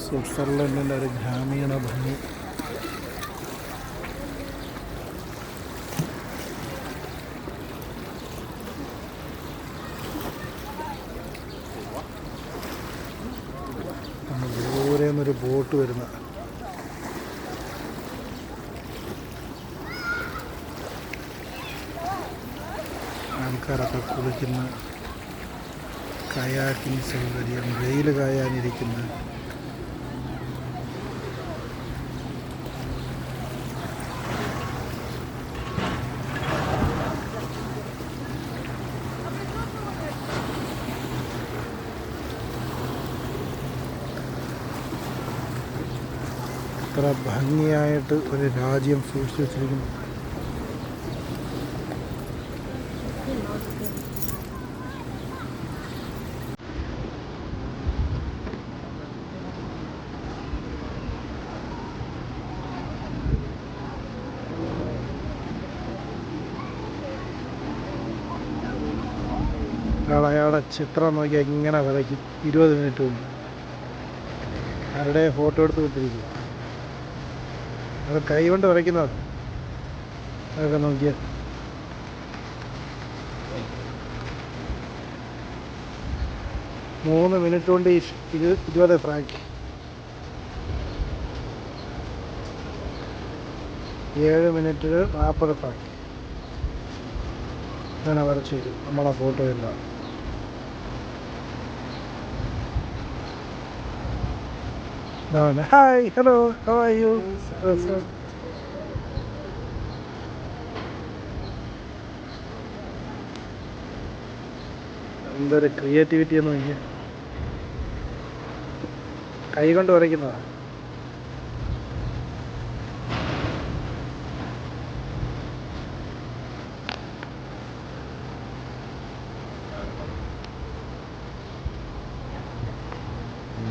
സ്വിറ്റ്സർലൻഡിന്റെ ഒരു ഗ്രാമീണ ഭംഗി ദൂരെ ബോട്ട് വരുന്ന. ആൾക്കാരൊക്കെ കുളിക്കുന്ന കയാക്കിംഗ് സൗകര്യം വെയിൽ കായാനിരിക്കുന്ന ഭംഗിയായിട്ട് ഒരു രാജ്യം സൂക്ഷിച്ചു വെച്ചിരിക്കുന്നു. ഒരാൾ അയാളുടെ ചിത്രം നോക്കി ഇങ്ങനെ വരയ്ക്കും ഇരുപത് മിനിറ്റ് കൊണ്ട്. ആരുടെ ഫോട്ടോ എടുത്ത് വിട്ടിരിക്കും. അത് കൈകൊണ്ട് കൊണ്ട് വരയ്ക്കുന്നതാണ് അതൊക്കെ നോക്കിയ. മൂന്ന് മിനിറ്റ് കൊണ്ട് ഇത് ഇരുപത് ഫ്രാങ്ക് ഏഴ് മിനിറ്റിൽ നാൽപ്പത് ഫ്രാങ്ക് അങ്ങനെ വരച്ചു നമ്മളെ ഫോട്ടോ എല്ലാം. ഇതാണ് hello, hello how are you എന്തൊരു ക്രിയേറ്റിവിറ്റി എന്ന് കൈ കൊണ്ട് വരയ്ക്കുന്നതാണ്